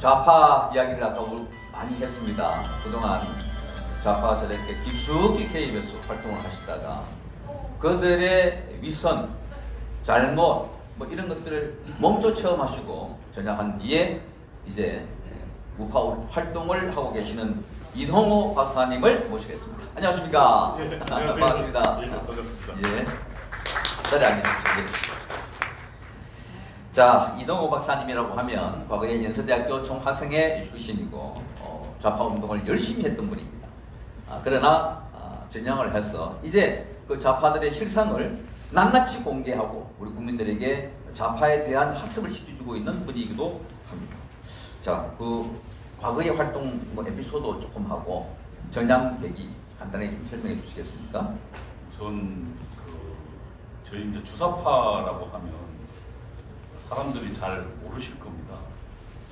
좌파 이야기를 아까 많이 했습니다. 그동안 좌파 세력에 깊숙이 KBS 활동을 하시다가 그들의 위선, 잘못 뭐 이런 것들을 몸소 체험하시고 전향한 뒤에 이제 우파 활동을 하고 계시는 이동호 박사님을 모시겠습니다. 안녕하십니까? 예, 반갑습니다. 예, 반갑습니다. 예. 자리 앉으십시오. 자, 이동호 박사님이라고 하면 과거에 연세대학교 총학생회 출신이고 어, 좌파 운동을 열심히 했던 분입니다. 아, 그러나 아, 전향을 해서 이제 그 좌파들의 실상을 낱낱이 공개하고 우리 국민들에게 좌파에 대한 학습을 시켜주고 있는 분이기도 합니다. 자, 그 과거의 활동 뭐 에피소드 조금 하고 전향 계기 간단하게 좀 설명해 주시겠습니까? 전 그, 저희 이제 주사파라고 하면 사람들이 잘 모르실 겁니다.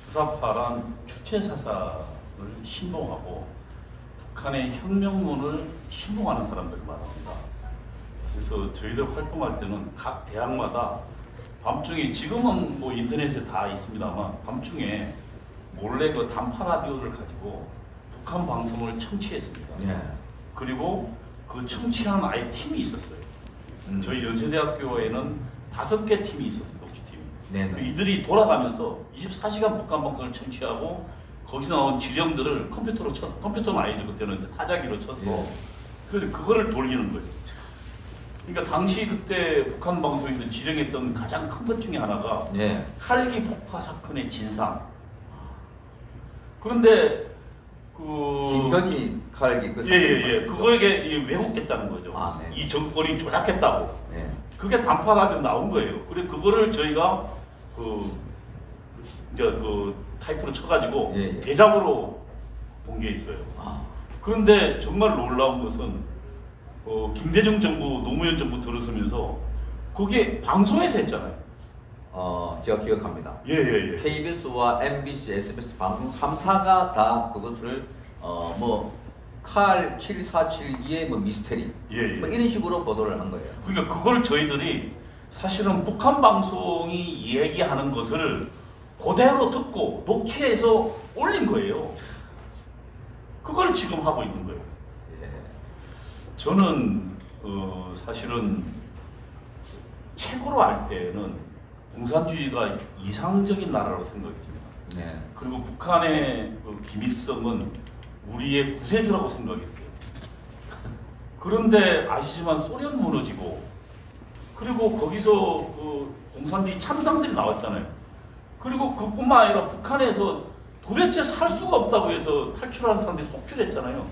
주사파란 주체 사상을 신봉하고 북한의 혁명론을 신봉하는 사람들을 말합니다. 그래서 저희들 활동할 때는 각 대학마다 밤중에 지금은 뭐 인터넷에 다 있습니다만 밤중에 몰래 그 단파 라디오를 가지고 북한 방송을 청취했습니다. 예. 그리고 그 청취하는 아예 팀이 있었어요. 음. 저희 연세대학교에는 다섯 개 팀이 녹취팀이. 네네. 그 이들이 돌아가면서 24시간 북한 방송을 청취하고 거기서 나온 지령들을 컴퓨터로 쳐서, 컴퓨터는 아니죠. 그때는 타자기로 쳐서. 예. 그래서 그거를 돌리는 거예요. 그러니까 당시 그때 북한 방송에서 지령했던 가장 큰 것 중에 하나가 예. 칼기 폭파 사건의 진상. 그런데 그 김건희 칼기 그 예예예? 그거에게 이 왜곡됐다는 거죠. 아, 네. 이 정권이 조작했다고. 예. 그게 단파가지고 나온 거예요. 그래 그거를 저희가 그 이제 그 타이프로 쳐가지고 예, 예. 대작으로 본 게 있어요. 아, 그런데 정말 놀라운 것은 어, 김대중 정부 노무현 정부 들어서면서 그게 방송에서 했잖아요. 어, 제가 기억합니다. 예 예 예. KBS와 MBC, SBS 방송 3사가 다 그것을 어, 뭐칼 7472의 뭐 미스테리 예, 예. 뭐 이런 식으로 보도를 한 거예요. 그러니까 그걸 저희들이 사실은 북한 방송이 얘기하는 것을 그대로 듣고 녹취해서 올린 거예요. 그걸 지금 하고 있는 거예요. 예. 저는 어, 사실은 최고로 할 때는 공산주의가 이상적인 나라라고 생각했습니다. 네. 그리고 북한의 그 비밀성은 우리의 구세주라고 생각했어요. 그런데 아시지만 소련 무너지고 그리고 거기서 그 공산주의 참상들이 나왔잖아요. 그리고 그뿐만 아니라 북한에서 도대체 살 수가 없다고 해서 탈출하는 사람들이 속출했잖아요.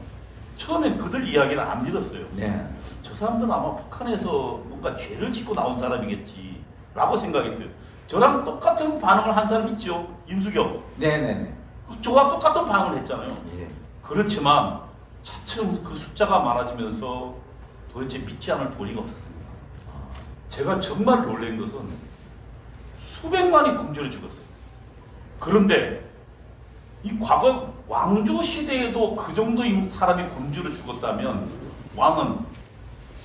처음엔 그들 이야기를 안 믿었어요. 네. 저 사람들은 아마 북한에서 뭔가 죄를 짓고 나온 사람이겠지라고 생각했어요. 저랑 똑같은 반응을 한 사람 있죠. 임수경. 네네네. 저와 똑같은 반응을 했잖아요. 예. 그렇지만 차츰 그 숫자가 많아지면서 도대체 믿지 않을 도리가 없었습니다. 제가 정말 놀란 것은 수백만이 굶주려 죽었어요. 그런데 이 과거 왕조 시대에도 그 정도 사람이 굶주려 죽었다면 왕은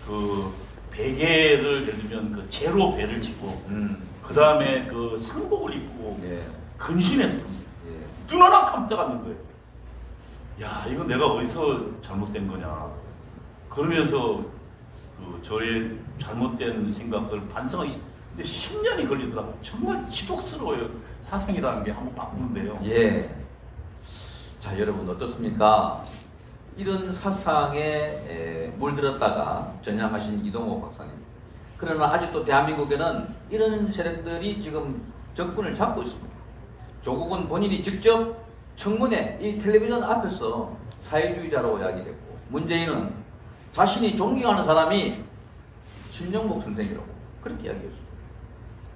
그 베개를 예를 들면 그 제로 배를 치고 음. 그 다음에 그 상복을 입고 예. 근신했습니다. 예. 눈 하나 깜짝 않는 거예요. 야, 이거 내가 어디서 잘못된 거냐. 그러면서 그 저의 잘못된 생각을 반성하기, 근데 10년이 걸리더라고요. 정말 지독스러워요. 사상이라는 게 한번 바꾸는데요. 예. 자, 여러분 어떻습니까? 이런 사상에 에, 물들었다가 전향하신 이동호 박사님. 그러나 아직도 대한민국에는 이런 세력들이 지금 정권을 잡고 있습니다. 조국은 본인이 직접 청문회, 이 텔레비전 앞에서 사회주의자라고 이야기했고, 문재인은 자신이 존경하는 사람이 신정복 선생이라고 그렇게 이야기했습니다.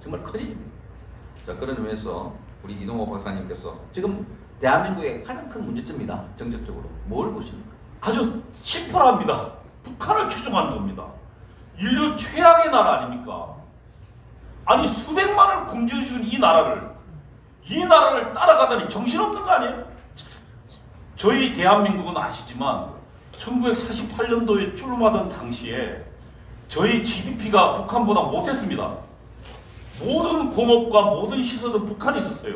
정말 커집니다. 자, 그런 의미에서 우리 이동호 박사님께서 지금 대한민국의 가장 큰 문제점이다. 정책적으로. 뭘 보십니까? 아주 심플합니다. 북한을 추종하는 겁니다. 인류 최악의 나라 아닙니까? 아니 수백만을 굶주려 준 이 나라를 이 나라를 따라가다니 정신없는 거 아니에요? 저희 대한민국은 아시지만 1948년도에 출범하던 당시에 저희 GDP가 북한보다 못했습니다. 모든 공업과 모든 시설은 북한에 있었어요.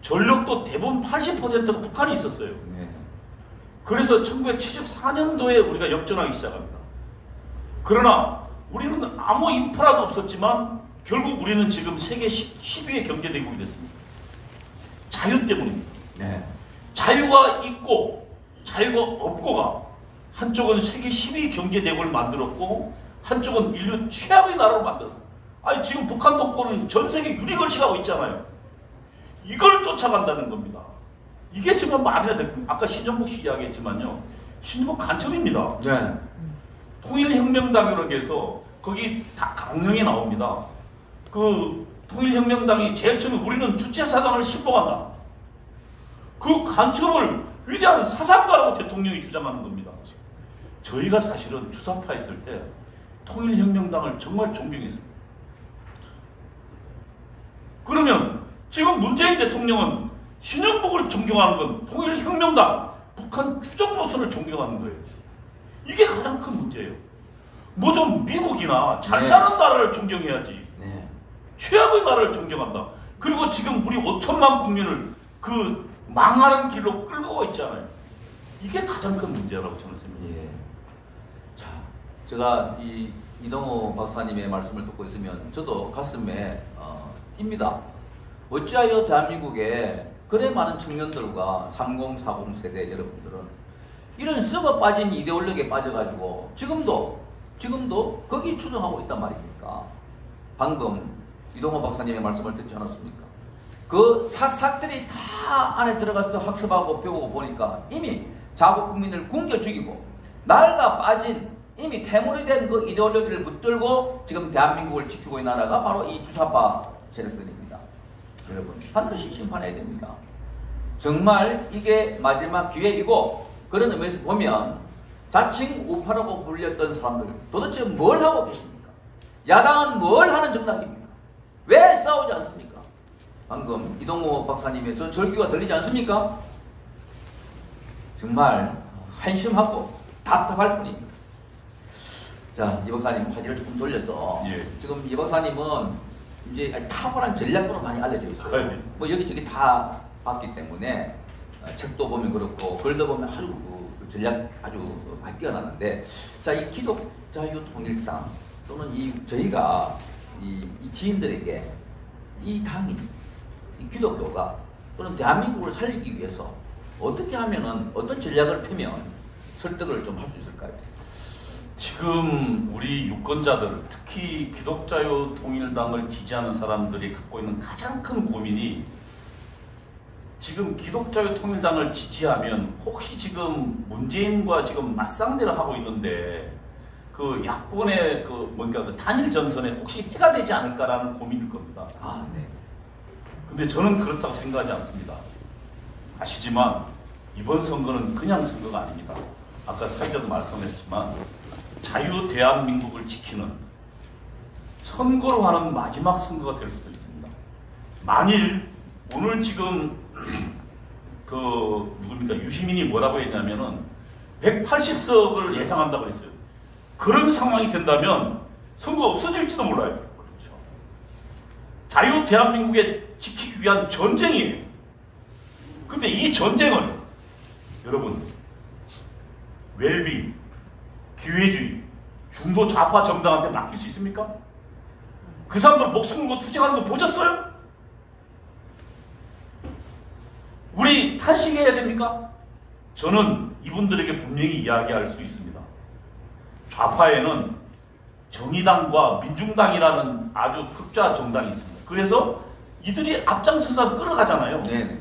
전력도 대부분 80%가 북한에 있었어요. 네. 그래서 1974년도에 우리가 역전하기 시작합니다. 그러나 우리는 아무 인프라도 없었지만 결국 우리는 지금 세계 10, 10위의 경제대국이 됐습니다. 자유 때문입니다. 네. 자유가 있고 자유가 없고가 한쪽은 세계 10위 경제 대국을 만들었고 한쪽은 인류 최악의 나라로 만들었어요. 아니 지금 북한 동포는 전 세계 유리걸시하고 있잖아요. 이걸 쫓아간다는 겁니다. 이게 지금 말이나 될 겁니다. 아까 신정복 씨 이야기했지만요. 신정복 간첩입니다. 네. 통일혁명당이라고 해서 거기 다 강령에 나옵니다. 그 통일혁명당이 제일 처음에 우리는 주체사당을 신봉한다. 그 간첩을 위대한 사상가라고 대통령이 주장하는 겁니다. 저희가 사실은 주사파 있을 때 통일혁명당을 정말 존경했습니다. 그러면 지금 문재인 대통령은 신영복을 존경하는 건 통일혁명당, 북한 추적 노선을 존경하는 거예요. 이게 가장 큰 문제예요. 뭐 좀 미국이나 잘 네. 사는 나라를 존경해야지. 네. 최악의 나라를 존경한다. 그리고 지금 우리 5천만 국민을 그 망하는 길로 끌고 가 있잖아요. 이게 가장 큰 문제라고 저는 생각해요. 예. 자, 제가 이 이동호 박사님의 말씀을 듣고 있으면 저도 가슴에 어, 뜁니다. 어찌하여 대한민국에 그래 많은 청년들과 3040 세대 여러분들은 이런 썩어 빠진 이데올로기에 빠져가지고 지금도 지금도 거기 추종하고 있단 말입니까? 방금 이동호 박사님의 말씀을 듣지 않았습니까? 그 삭삭들이 다 안에 들어가서 학습하고 배우고 보니까 이미 자국 국민을 굶겨 죽이고 낡아 빠진 이미 태물이 된그 이데올로기를 붙들고 지금 대한민국을 지키고 있는 나라가 바로 이 주사파 세력들입니다. 여러분 반드시 심판해야 됩니다. 정말 이게 마지막 기회이고 그런 의미에서 보면 자칭 우파라고 불렸던 사람들 도대체 뭘 하고 계십니까? 야당은 뭘 하는 정당입니까? 왜 싸우지 않습니까? 방금 이동호 박사님의 저 절규가 들리지 않습니까? 정말 한심하고 답답할 뿐입니다. 자, 이 박사님 화제를 조금 돌려서 예. 지금 이 박사님은 이제 탁월한 전략으로 많이 알려져 있어요. 네. 뭐 여기저기 다 봤기 때문에 어, 책도 보면 그렇고 글도 보면 아주 그 전략 아주 많이 뛰어나는데 자, 이 기독자유 통일당 또는 이 저희가 이, 이 지인들에게 이 당이 이 기독교가 또는 대한민국을 살리기 위해서 어떻게 하면은 어떤 전략을 펴면 설득을 좀 할 수 있을까요? 지금 우리 유권자들, 특히 기독자유 통일당을 지지하는 사람들이 갖고 있는 가장 큰 고민이 지금 기독자유 통일당을 지지하면 혹시 지금 문재인과 지금 맞상대를 하고 있는데 그 야권의 그 뭔가 그 단일 전선에 혹시 해가 되지 않을까라는 고민일 겁니다. 아, 네. 근데 저는 그렇다고 생각하지 않습니다. 아시지만 이번 선거는 그냥 선거가 아닙니다. 아까 사회자도 말씀했지만 자유 대한민국을 지키는 선거로 하는 마지막 선거가 될 수도 있습니다. 만일 오늘 지금 그 누굽니까 유시민이 뭐라고 했냐면은 180석을 예상한다고 그랬어요. 그런 상황이 된다면 선거 없어질지도 몰라요. 그렇죠. 자유 대한민국에 지키기 위한 전쟁이에요. 근데 이 전쟁은 여러분 웰빙, 기회주의, 중도 좌파 정당한테 맡길 수 있습니까? 그 사람들 목숨 걸고 투쟁하는 거 보셨어요? 우리 탄식해야 됩니까? 저는 이분들에게 분명히 이야기할 수 있습니다. 좌파에는 정의당과 민중당이라는 아주 극좌 정당이 있습니다. 그래서 이들이 앞장서서 끌어가잖아요. 네.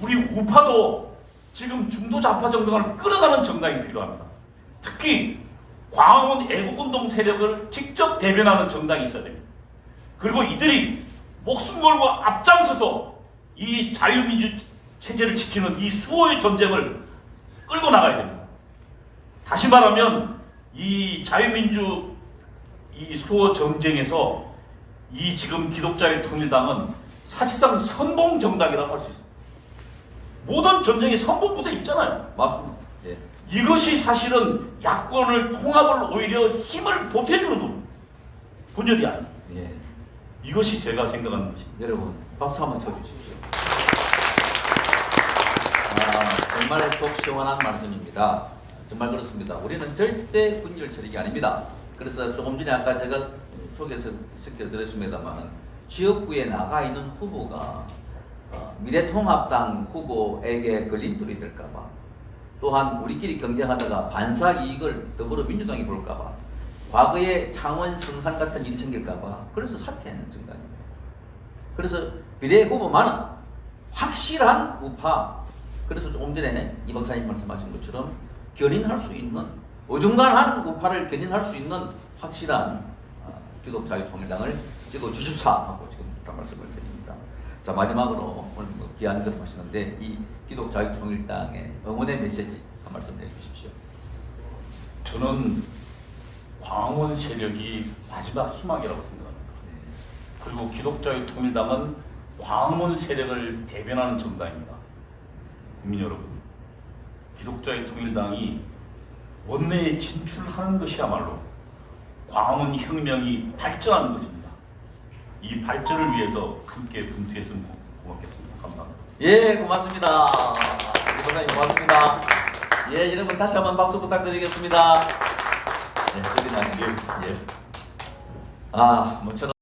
우리 우파도 지금 중도 좌파 정당을 끌어가는 정당이 필요합니다. 특히 광화문 애국운동 세력을 직접 대변하는 정당이 있어야 됩니다. 그리고 이들이 목숨 걸고 앞장서서 이 자유민주 체제를 지키는 이 수호의 전쟁을 끌고 나가야 됩니다. 다시 말하면 이 자유민주 이 수호 전쟁에서 이 지금 기독자의 통일당은 사실상 선봉 정당이라고 할 수 있습니다. 모든 전쟁에 선봉부대 있잖아요. 맞습니다. 예. 이것이 사실은 야권을 통합을 오히려 힘을 보태주는 겁니다. 분열이 아니에요. 예. 이것이 제가 생각하는 것입니다. 여러분 박수 한번 쳐주십시오. 정말 속 시원한 말씀입니다. 정말 그렇습니다. 우리는 절대 군율 처리가 아닙니다. 그래서 조금 전에 아까 제가 소개해서 시켜드렸습니다만 지역구에 나가 있는 후보가 어, 미래통합당 후보에게 걸림돌이 될까봐 또한 우리끼리 경쟁하다가 반사 이익을 더불어민주당이 볼까봐 과거에 창원 성산 같은 일이 생길까봐 그래서 사퇴하는 정당입니다. 그래서 비례 후보만은 확실한 우파 그래서 조금 전에 이 박사님 말씀하신 것처럼 견인할 수 있는 어중간한 우파를 견인할 수 있는 확실한 어, 기독자유통일당을 찍어 주십사 하고 지금 딱 말씀을 드립니다. 자 마지막으로 오늘 뭐 귀한 걸 하시는데 이 기독자유 통일당의 응원의 메시지 한 말씀 해주십시오. 저는 광원 세력이 마지막 희망이라고 생각합니다. 그리고 기독자의 통일당은 광원 세력을 대변하는 정당입니다. 국민 여러분, 기독자의 통일당이 원내에 진출하는 것이야말로 광원 혁명이 발전하는 것입니다. 이 발전을 위해서 함께 분투했으면 고- 고맙겠습니다. 감사합니다. 예, 고맙습니다. 이 박사님 고맙습니다. 예, 여러분 다시 한번 박수 부탁드리겠습니다. 예, 여기는 예, 예. 아, 모처럼